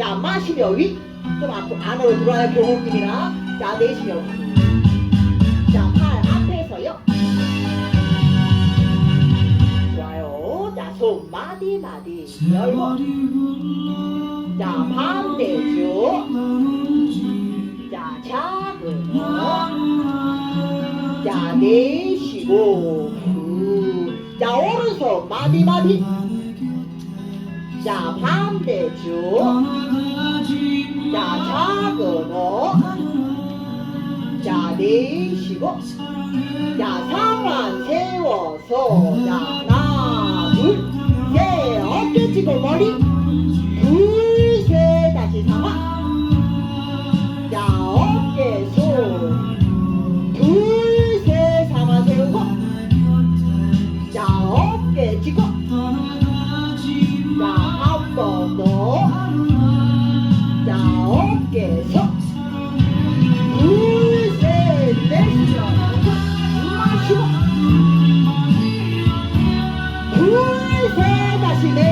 자, 마시며 위. 좀 앞으로 안으로 들어와요. 경호님이나. 자, 내쉬며 위. 자, 팔 앞에서요. 좋아요. 자, 손 마디 마디 열고. 자, 반대쪽. 자, 잡으며. 자, 내쉬고. 후. 자, 오른손 마디 마디. 자, 반대쪽. 자, 잡으고. 자, 내쉬고. 자, 상완 세워서. 자, 하나, 둘, 셋. 어깨 치고 머리.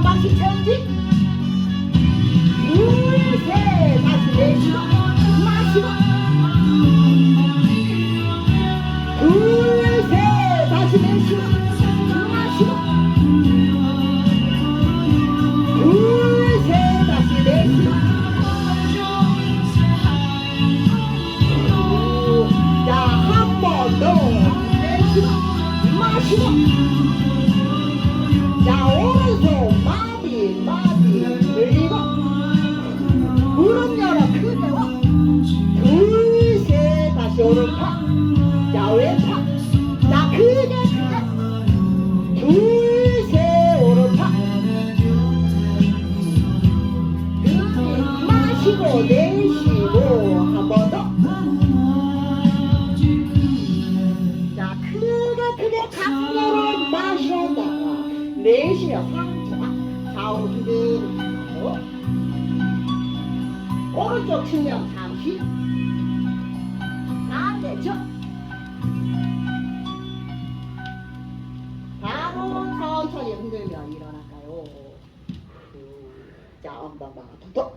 한 박씩 천지? 둘셋 다시 내쉬고 마시고 둘셋 다시 내쉬고 마시고 둘셋 다시 내쉬고 자한 번 더. 내쉬고 마시고 자 오른손 마디 마디 늘리고 무릎 열어 크게 와 둘셋 다시 오른팔. 자 왼팔. 자 크게 크게 둘셋 오른팔. 마시고 내쉬고 한 번 더. 자 크게 크게 강렬 내쉬며 상체가 좌우로 두근히 하고 오른쪽 측면 잠시. 반대쪽. 바로 천천히 흔들며 일어날까요? 후. 자 엉덩방아 툭툭